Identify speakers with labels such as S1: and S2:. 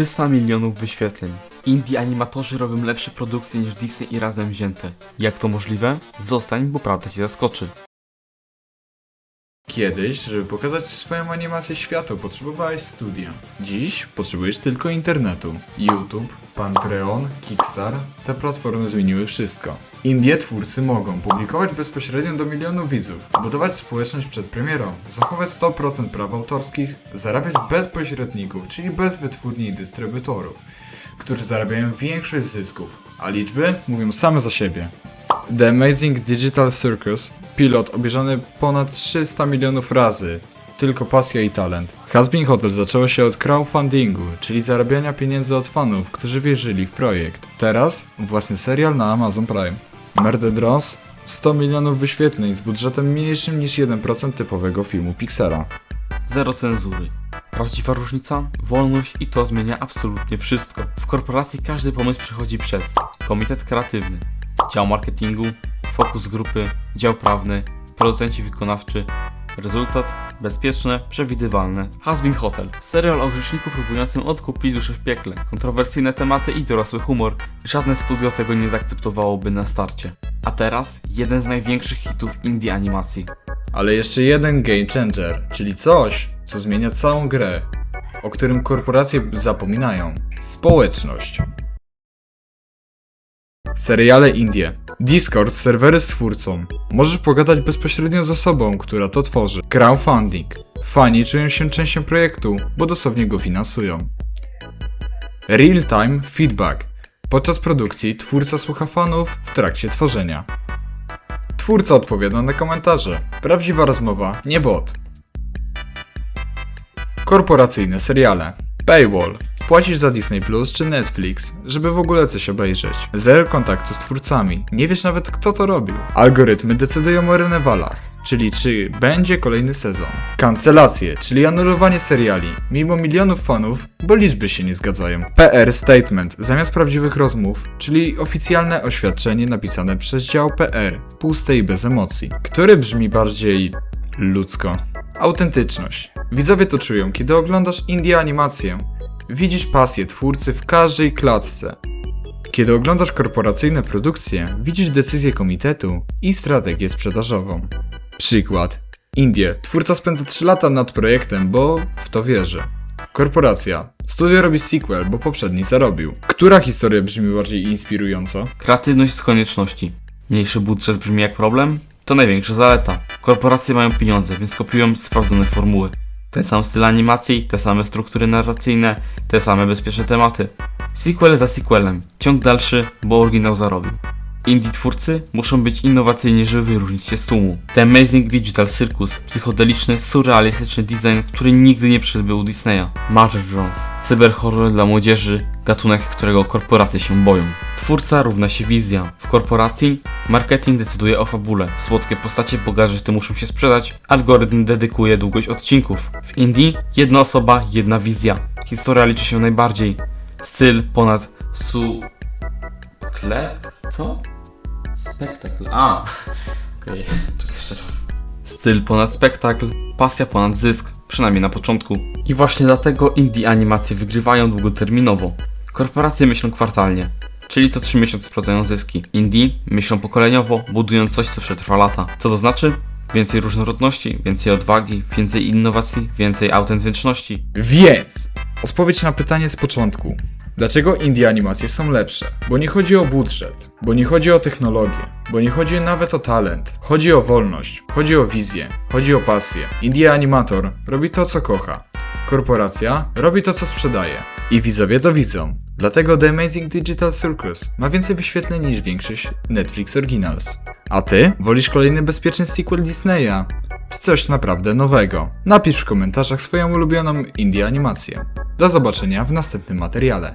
S1: 300 milionów wyświetleń. Indie animatorzy robią lepsze produkcje niż Disney i razem wzięte. Jak to możliwe? Zostań, bo prawda cię zaskoczy.
S2: Kiedyś, żeby pokazać swoją animację światu, potrzebowałeś studia. Dziś potrzebujesz tylko internetu. YouTube, Patreon, Kickstar, te platformy zmieniły wszystko. Indie twórcy mogą publikować bezpośrednio do milionów widzów, budować społeczność przed premierą, zachować 100% praw autorskich, zarabiać bez pośredników, czyli bez wytwórni i dystrybutorów, którzy zarabiają większość zysków, a liczby mówią same za siebie. The Amazing Digital Circus, pilot obejrzany ponad 300 milionów razy. Tylko pasja i talent. Hasbin Hotel zaczęło się od crowdfundingu, czyli zarabiania pieniędzy od fanów, którzy wierzyli w projekt. Teraz własny serial na Amazon Prime. Murder Drones 100 milionów wyświetleń z budżetem mniejszym niż 1% typowego filmu Pixara.
S1: Zero cenzury. Prawdziwa różnica? Wolność i to zmienia absolutnie wszystko. W korporacji każdy pomysł przychodzi przez komitet kreatywny, dział marketingu, fokus grupy, dział prawny, producenci wykonawczy. Rezultat? Bezpieczne, przewidywalne. Hasbin Hotel. Serial o grzeszniku próbującym odkupić duszę w piekle. Kontrowersyjne tematy i dorosły humor. Żadne studio tego nie zaakceptowałoby na starcie. A teraz jeden z największych hitów indie animacji.
S2: Ale jeszcze jeden game changer, czyli coś, co zmienia całą grę, o którym korporacje zapominają. Społeczność. Seriale Indie. Discord, serwery z twórcą. Możesz pogadać bezpośrednio z osobą, która to tworzy. Crowdfunding. Fani czują się częścią projektu, bo dosłownie go finansują. Real-time feedback. Podczas produkcji twórca słucha fanów w trakcie tworzenia. Twórca odpowiada na komentarze. Prawdziwa rozmowa, nie bot. Korporacyjne seriale. Paywall. Płacisz za Disney Plus czy Netflix, żeby w ogóle coś obejrzeć. Zero kontaktu z twórcami. Nie wiesz nawet kto to robił. Algorytmy decydują o renewalach, czyli czy będzie kolejny sezon. Kancelacje, czyli anulowanie seriali, mimo milionów fanów, bo liczby się nie zgadzają. PR Statement, zamiast prawdziwych rozmów, czyli oficjalne oświadczenie napisane przez dział PR, puste i bez emocji, które brzmi bardziej ludzko. Autentyczność. Widzowie to czują, kiedy oglądasz indie animację. Widzisz pasję twórcy w każdej klatce. Kiedy oglądasz korporacyjne produkcje, widzisz decyzję komitetu i strategię sprzedażową. Przykład. Indie. Twórca spędza 3 lata nad projektem, bo w to wierzy. Korporacja. Studio robi sequel, bo poprzedni zarobił. Która historia brzmi bardziej inspirująco?
S1: Kreatywność z konieczności. Mniejszy budżet brzmi jak problem? To największa zaleta. Korporacje mają pieniądze, więc kopiują sprawdzone formuły. Ten sam styl animacji, te same struktury narracyjne, te same bezpieczne tematy. Sequel za sequelem, ciąg dalszy, bo oryginał zarobił. Indie twórcy muszą być innowacyjni, żeby wyróżnić się z tłumu. The Amazing Digital Circus, psychodeliczny, surrealistyczny design, który nigdy nie przybył Disneya. Magic Jones, cyberhorror dla młodzieży, gatunek, którego korporacje się boją. Twórca równa się wizja. W korporacji marketing decyduje o fabule. Słodkie postacie po gadżety muszą się sprzedać, algorytm dedykuje długość odcinków. W Indii jedna osoba, jedna wizja. Historia liczy się najbardziej. Styl ponad 100 Klep, co? Spektakl. A, okej, okay. czekaj jeszcze raz. Styl ponad spektakl, pasja ponad zysk, przynajmniej na początku. I właśnie dlatego indie animacje wygrywają długoterminowo. Korporacje myślą kwartalnie, czyli co 3 miesiące sprawdzają zyski. Indie myślą pokoleniowo, budując coś, co przetrwa lata. Co to znaczy? Więcej różnorodności, więcej odwagi, więcej innowacji, więcej autentyczności.
S2: Więc odpowiedź na pytanie z początku. Dlaczego indie animacje są lepsze? Bo nie chodzi o budżet, bo nie chodzi o technologię, bo nie chodzi nawet o talent. Chodzi o wolność, chodzi o wizję, chodzi o pasję. Indie animator robi to, co kocha. Korporacja robi to, co sprzedaje. I widzowie to widzą. Dlatego The Amazing Digital Circus ma więcej wyświetleń niż większość Netflix Originals. A ty? Wolisz kolejny bezpieczny sequel Disneya? Czy coś naprawdę nowego? Napisz w komentarzach swoją ulubioną indie animację. Do zobaczenia w następnym materiale.